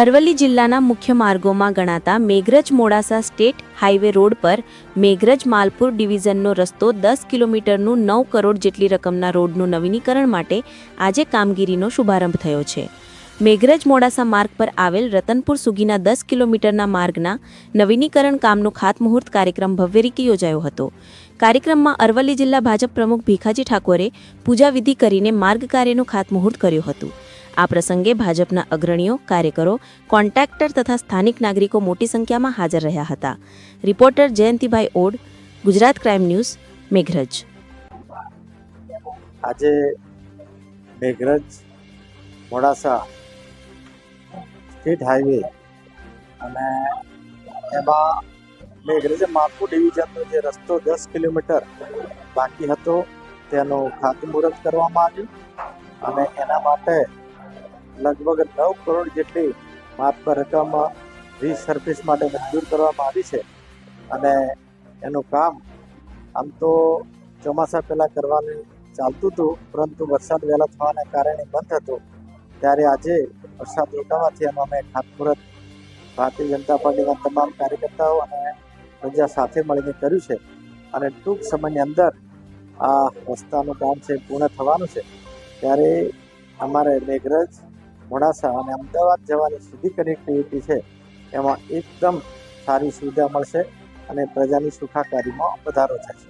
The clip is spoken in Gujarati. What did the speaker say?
અરવલ્લી જિલ્લાના મુખ્ય માર્ગોમાં ગણાતા Meghraj Modasa state highway road પર મેઘરજ માલપુર ડિવિઝનનો રસ્તો દસ કિલોમીટરનું નવ કરોડ જેટલી રકમના રોડનું નવીનીકરણ માટે આજે કામગીરીનો શુભારંભ થયો છે. મેઘરજ મોડાસા માર્ગ પર આવેલ રતનપુર સુગીના દસ કિલોમીટરના માર્ગના નવીનીકરણ કામનો ખાતમુહૂર્ત કાર્યક્રમ ભવ્ય રીતે યોજાયો હતો. કાર્યક્રમમાં અરવલ્લી જિલ્લા ભાજપ પ્રમુખ ભીખાજી ઠાકોરે પૂજાવિધિ કરીને માર્ગ કાર્યનું ખાતમુહૂર્ત કર્યું હતું. આ પ્રસંગે ભાજપના અગ્રણીઓ, કાર્યકરો, કોન્ટ્રાક્ટર તથા સ્થાનિક નાગરિકો મોટી સંખ્યામાં હાજર રહ્યા હતા. Reporter Jayantibhai Od, Gujarat crime news, Meghraj. આજે મેઘરજ, મોડાસા સ્ટેટ હાઈવે અને એમાં મેઘરજ માલપુર ડિવિઝનનો જે રસ્તો દસ કિલોમીટર બાકી હતો, તેનું ખાતમુહૂર્ત કરવામાં આવ્યું અને એના માટે લગભગ નવ કરોડ જેટલી માત્ર રકમ રીસર્ફિસ માટે મંજૂર કરવામાં આવી છે. અને એનું કામ આમ તો ચોમાસા પહેલાં કરવાનું ચાલતું હતું, પરંતુ વરસાદ વહેલા થવાના કારણે બંધ હતું. ત્યારે આજે વરસાદ રોકાવાથી એમાં અમે ખાતમુહૂર્ત ભારતીય જનતા પાર્ટીના તમામ કાર્યકર્તાઓ અને પ્રજા સાથે મળીને કર્યું છે. અને ટૂંક સમયની અંદર આ રસ્તાનું કામ છે પૂર્ણ થવાનું છે. ત્યારે અમારે મેઘરજ મોડાસા અને અમદાવાદ જવાની સીધી કનેક્ટિવિટી છે. એમાં એકદમ સારી સુવિધા મળશે અને પ્રજાની સુખાકારીમાં વધારો થશે.